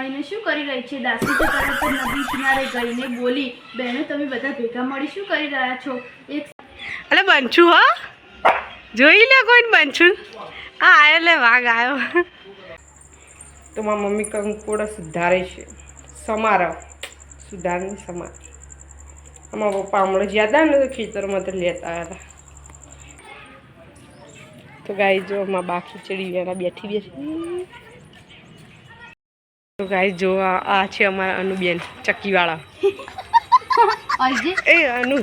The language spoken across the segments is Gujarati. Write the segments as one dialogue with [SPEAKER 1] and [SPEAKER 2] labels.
[SPEAKER 1] મળીને શું કરી રહી છે? દાસી તો તરત નદી કિનારે ગઈને બોલી બહેનો તમે બધા ભેગા મળી શું કરી રહ્યા છો? એક
[SPEAKER 2] અલે બનશું હો. જોઈ લે કોઈ બનશું આ આયો લે વાઘ આવ્યો તો મારા મમ્મી કંકોડા સુધારે છે. સમારા સુધારની સમાર અમારા પપ્પા હમણાં જ્યાં હતા ને તો ખેતરમાં તો લેતા આવ્યા હતા. તો ગાય જો અમારા બાકી ચડી ગયા બેઠી બેઠી. તો ગાઈ જો આ છે અમારા અનુબેન ચક્કીવાળા.
[SPEAKER 1] અજય
[SPEAKER 2] એ અનુ.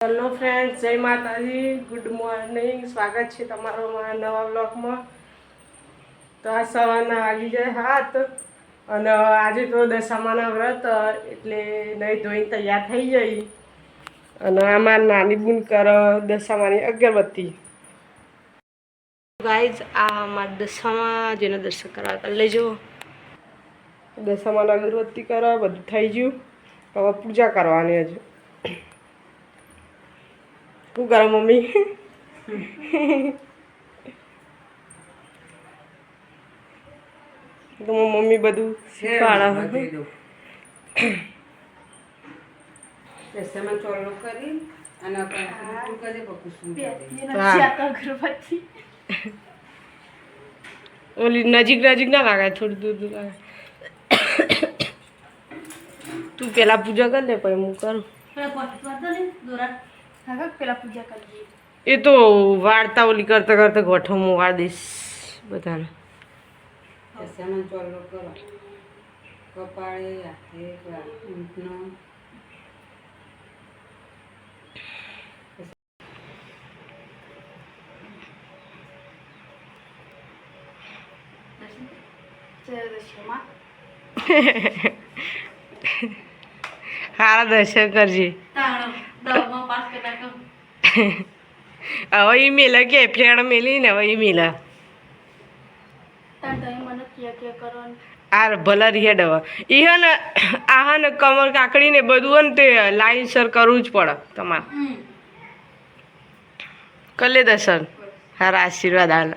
[SPEAKER 2] હેલો ફ્રેન્ડ્સ જય માતાજી. ગુડ મોર્નિંગ સ્વાગત છે તમારો મારા નવા બ્લોગમાં તો આ સવારના વાગી જાય હાથ અને આજે તો દશામાના વ્રત એટલે નહીં ધોઈને તૈયાર થઈ જઈ અને આમાં નાની બુનકર દશામાની અગરબત્તી. ગાઈઝ આ મારા દશામાં જેને દર્શન કરવા કરી લેજો. દશામાં અગરબત્તી કરો બધું થઈ ગયું. હવે પૂજા કરવાની હજુ. શું કરો મમ્મી? તો મમ્મી બધું શીખવાડે.
[SPEAKER 3] દશામાં ચોલો કરી અને આપણે કરી
[SPEAKER 1] નથી
[SPEAKER 2] ઓલી નજીક નજીક ના લાગે થોડું દૂર દૂર લાગે. તું પેલા પૂજા કર લે પછી હું કરું.
[SPEAKER 1] કરી
[SPEAKER 2] એ તો વાર્તા ઓલી કરતા કરતા ગોઠવ હું વાળ દઈશ બધાને.
[SPEAKER 3] ચોલો કરો. કપાળે હાથે
[SPEAKER 2] સારા દર્શન કરજે. હવે ઈ મેલા કે ફ્રેન્ડ મેલી ને હવે ઈ મેલા.
[SPEAKER 1] તાણ તમે મને ક્યાં ક્યાં કરવાનું
[SPEAKER 2] આ ભલા રિહેડ હવે ઈ હે ને આ હે ને કમર કાકડી ને બધું હે ને તે લાઈન સર કરવું જ પડે તમારે. કલે દર્શન. હારા આશીર્વાદ આલ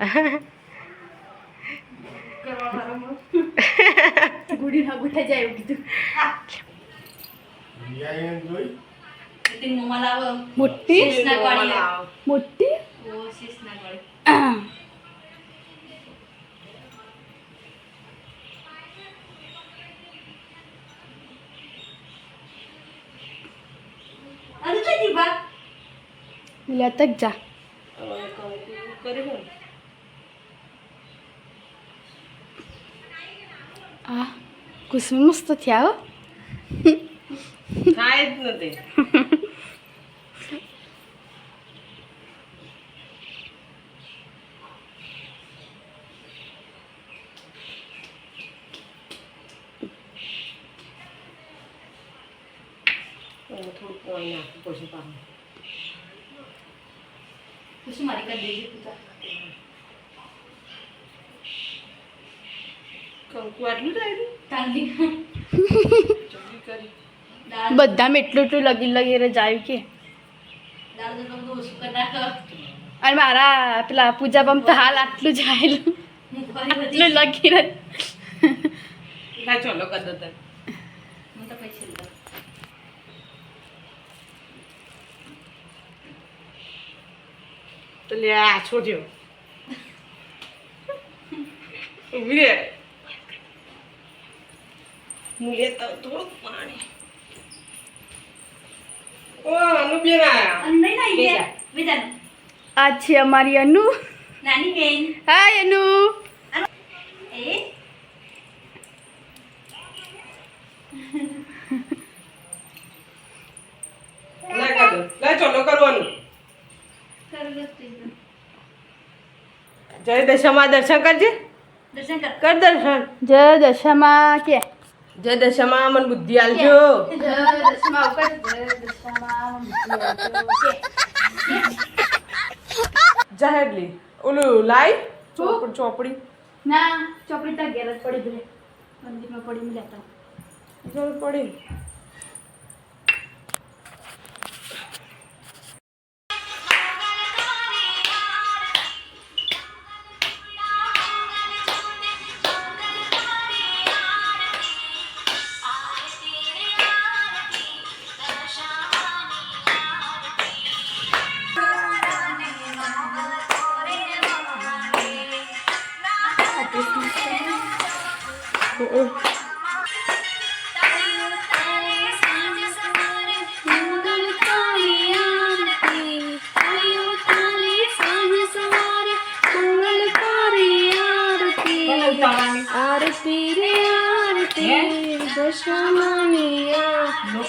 [SPEAKER 1] કરવા વાળો ગુડી ના ગુઠા જાય એવું કીધું મીટિંગ મોમાં લાવો મોટી શીશના વાળી મોટી ઓ શીશના વાળી અરે તો દીવા મિલા તક જા આ કુસુમ મસ્ત થયા હો
[SPEAKER 2] થાય જ નથી થોડું પાણી નાખવું પડશે પાણી
[SPEAKER 1] કુસુમ મારી કરી દેજે પૂજા
[SPEAKER 2] કંકુ આટલું
[SPEAKER 1] બધામાં એટલું એટલું લગી લગી જાય કે. અને મારા પેલા પૂજા પંપ તો હાલ આટલું જ આવેલું આટલું લગી રહે
[SPEAKER 2] ચલો કર તો લે આ છોડ્યો. ઊભી રે. હું લેતા થોડુંક પાણી. ઓ અનુબેન આયા.
[SPEAKER 1] આ છે અમારી અનુ.
[SPEAKER 4] નાની બેન.
[SPEAKER 1] હાય અનુ.
[SPEAKER 4] એ?
[SPEAKER 2] ના કર દો લે ચલો કરવાનું જય દશામાં દર્શન કરજે.
[SPEAKER 4] દર્શન કર.
[SPEAKER 2] કર દર્શન.
[SPEAKER 1] જય દશામાં કે.
[SPEAKER 2] જય દશામાં મન બુદ્ધિ આલજો જાહેરલી ઓલું લાઈ ચોપડી ચોપડી
[SPEAKER 1] ના ચોપડી તો ગેરજ પડી ગઈ મંદિરમાં પડી મિલાતા
[SPEAKER 2] જરૂર પડી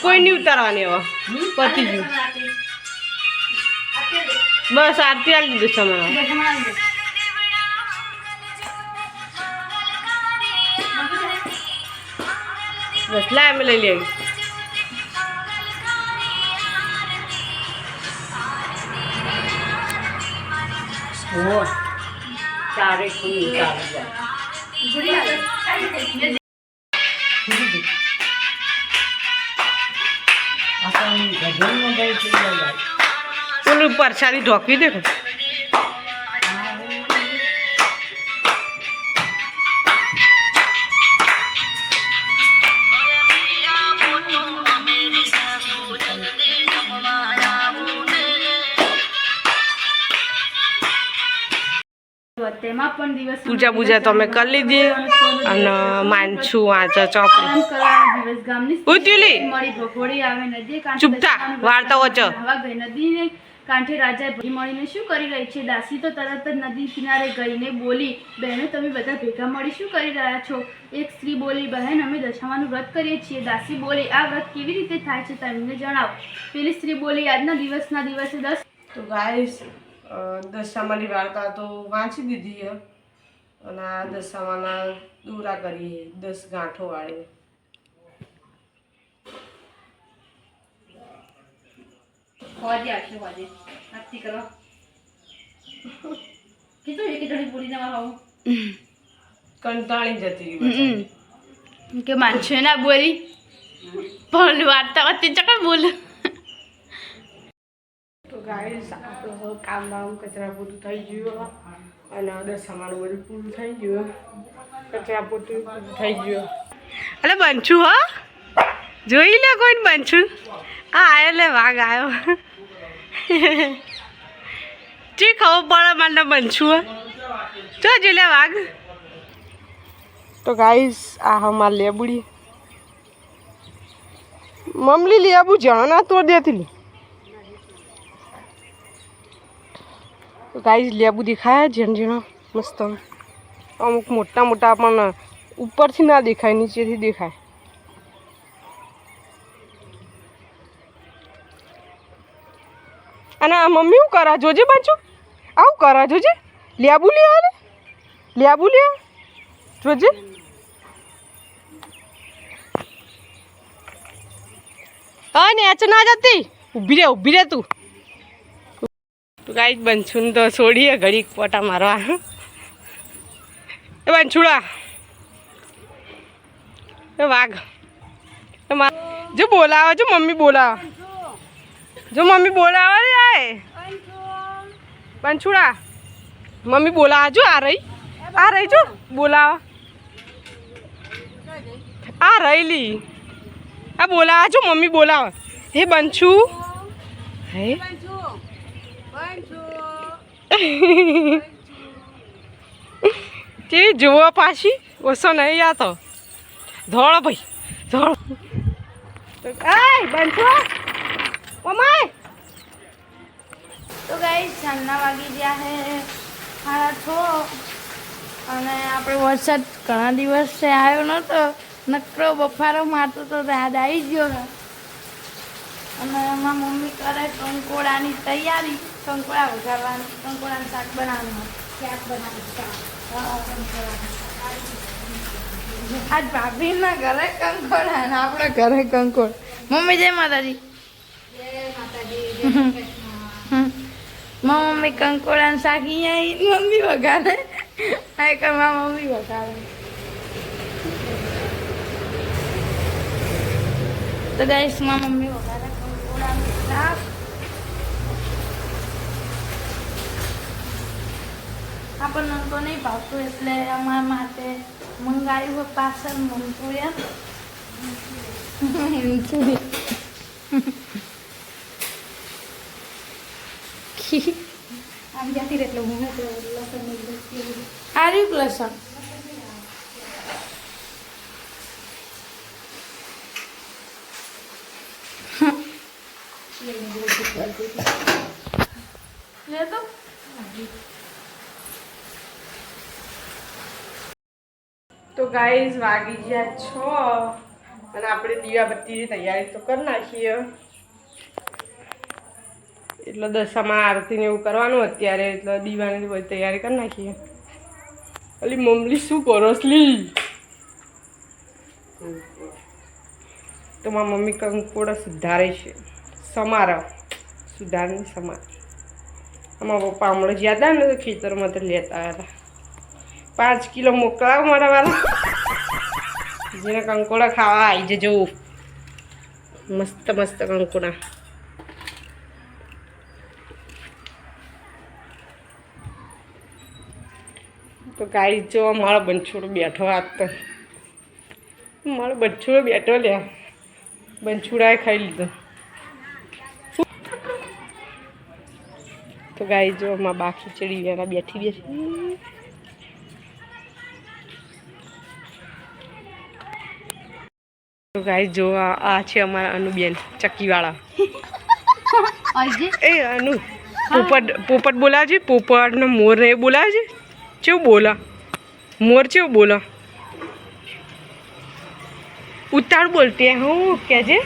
[SPEAKER 2] કોઈ નહીં ઉતારવાની હવે. પતી ગયું. બસ આરતી આલી દીધું સમાન બસ લાય અમે લઈ લઈએ
[SPEAKER 3] હો ચારે કોઈ ઉતારી જાય આપણને ગજનમાં ગઈ છે જાય
[SPEAKER 2] પેલું પરસાદી ઢોકી દેખો પૂજા પૂજા તમે કરી લીધી. અને માનછું વાંચા ચોપડી.
[SPEAKER 5] આરામ કરવાનો દિવસ ગામની
[SPEAKER 2] ઉતરી
[SPEAKER 5] મળી ભગોડી આવે નદી કાંઠે
[SPEAKER 2] ચૂપ વાર્તા વચ્ચે.
[SPEAKER 5] નહાવા ગઈ નદીને કાંઠે રાજા ભરી મળીને શું કરી રહી છે? દાસી તો તરત જ નદી કિનારે ગઈને બોલી બહેનો તમે બધા ભેગા મળી શું કરી રહ્યા છો? એક સ્ત્રી બોલી બહેન અમે દશામાનું વ્રત કરીએ છીએ. દાસી બોલી આ વ્રત કેવી રીતે થાય છે? તમને જણાવો. પેલી સ્ત્રી બોલી આજના દિવસના દિવસે દસ
[SPEAKER 2] તો ગાઈસ દશામાની વાર્તા તો વાંચી દીધી છે અને આ દશામાના દૂરા કરીએ દસ ગાંઠો વાળી.
[SPEAKER 4] હોજે આવશે હોજે આરતી કરો. એક આવું?
[SPEAKER 2] કંટાળી જતી રહી.
[SPEAKER 5] કે માનશે ના બોલી. પણ વાર્તા હતી ચકર બોલ.
[SPEAKER 2] ગાઈસ આ કામ બામ કચરા પૂરું થઈ ગયું અને દશામાનું બધું પૂરું થઈ ગયું કચરા પૂરતું પૂરું થઈ ગયું અલે બનશું હો. જોઈ લે કોઈ બનશું આ આવ્યો લે વાઘ આવ્યો ઠીક ખબર પડે મને બનશું હો. જો જોઈ લે વાઘ. તો ગાઈસ આ હમાર લેબુડી. મમલી લેબુ જણા તોડ દેતી લી. તો ગાઈસ લેબુ દેખાય ઝીણ ઝીણા, મસ્ત. અમુક મોટા મોટા પણ ઉપરથી ના દેખાય, નીચેથી દેખાય. અને આ મમ્મી હું કરા જોજે બાજુ? આવું કરા જોજે? લેબુ લે આલે લેબુ લે. જોજે. હા, ને એચ ના જતી. ઊભી રે ઊભી રે તું. તું જ બનશું તો છોડીએ ઘડીક પોટા મારવા. એ બંછુડા એ વાઘ. જો બોલાવો, જો મમ્મી બોલાવો. જો મમ્મી બોલાવે રે આય. બંછુડા મમ્મી બોલાવો જો આ રહી. આ રહી, જો. બોલાવો. આ રહીલી આ બોલાવે જો મમ્મી બોલાવે. હે બંછુ હે? કેવી જુઓ પાછી, ઓછો નહીં આતો તો. ધોળો ભાઈ, ધોળો. બનશો આય
[SPEAKER 5] તો ગાઈ સાંજના વાગી ગયા હે. સાડા છ? અને આપણે વરસાદ ઘણા દિવસ છે, આવ્યો નહોતો. નકરો બફારો મારતો તો રાત આવી ગયો અને એમાં મમ્મી કરે કંકોડાની તૈયારી. કંકોડા વઘારવાનું કંકોળાનું શાક બનાવવાનું શાક બનાવવાનું. આજ ભાભીના ઘરે કંકોડા અને આપણા ઘરે કંકોડ. મમ્મી જય માતાજી. માતાજી મારી મમ્મી કંકોડાનું શાક અહીંયા મમ્મી વઘારે. આ એક મારા મમ્મી વઘારે. તો ગાઈશ મારી મમ્મી વઘારે કંકોડાનું શાક. આપણને તો નહીં ભાવતું એટલે અમારા માટે મંગાવ્યું હોય પાર્સલ મંચુરિયન એમ કે
[SPEAKER 4] આમ જતી એટલે હું લસણ
[SPEAKER 5] આર્યું લસણ ले
[SPEAKER 2] दो ગાઈઝ વાગી ગયા છ. અને આપણે દીવાબત્તીની તૈયારી તો કરી નાખીએ. એટલે દશામાં આરતીને એવું કરવાનું અત્યારે, એટલે દીવાની તૈયારી કરી નાખીએ. અલી મમ્મી શું કરો સ્લી તો મારા મમ્મી કંકોડા સુધારે છે. સમારા સુધારની સમાર. અમારા પપ્પા હમણાં જ્યાં હતા ને તો ખેતરમાં તો લેતા હતા પાંચ કિલો મોકલાવ મારા વાળા જેને કંકોડા ખાવા આવી જજો. મસ્ત મસ્ત કંકોડા. તો ગાય જો મારો બંછોડો બેઠો આજ તો. મારો બંછોડો બેઠો લે બંછુડાએ ખાઈ લીધો. તો ગાઈ જો માં બાકી ચડી ગયા, બેઠી બેઠી. તો ગાઈ જો આ છે અમારા અનુબેન ચક્કીવાળા. એ અનુ પોપટ પોપટ બોલાવજે પોપટ ને મોર ને એ બોલાવજે. કેવું બોલા? મોર કેવું બોલા? ઉતાળ બોલતી હું કેજે.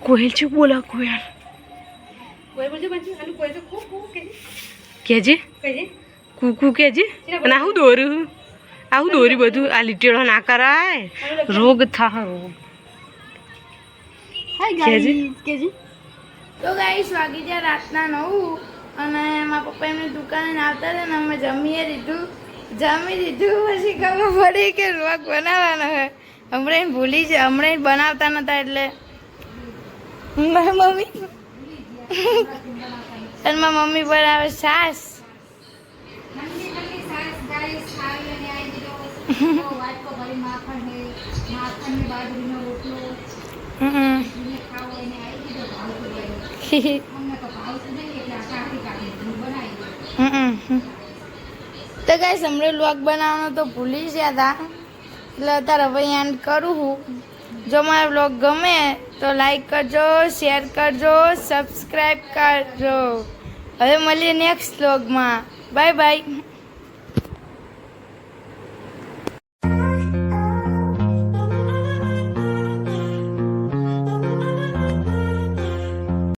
[SPEAKER 2] કોયલ છે બોલા કોયલ?
[SPEAKER 4] કોયલ બોલજો તો ખૂબ ખૂબ
[SPEAKER 2] કેજે?
[SPEAKER 4] કેજે.
[SPEAKER 2] કુકુ કેજે અને આવું દોર્યું આવું દોર્યું બધું. આ લીટેડો ના કરાય. રોગ થા રોગ.
[SPEAKER 5] તો ગાઈસ વાગી ગયા રાતના નવું અને મારા પપ્પા એમની દુકાને આવતા હતા ને અમે જમીએ લીધું. જમી લીધું પછી ખબર પડી કે રોગ બનાવવાનો હોય હમણાં ભૂલી છે હમણાં બનાવતા નતા એટલે. મારી મમ્મી અને મારી મમ્મી બનાવે છાશ હમ. હમ. તો ગાઈસ હમણાં લોક બનાવવાનો તો ભૂલી ગયા હતા એટલે અત્યારે હવે એન્ડ કરું હું. જો મારો બ્લોગ ગમે તો લાઈક કરજો શેર કરજો સબસ્ક્રાઈબ કરજો. હવે મળીએ નેક્સ્ટ બ્લોગમાં Bye bye.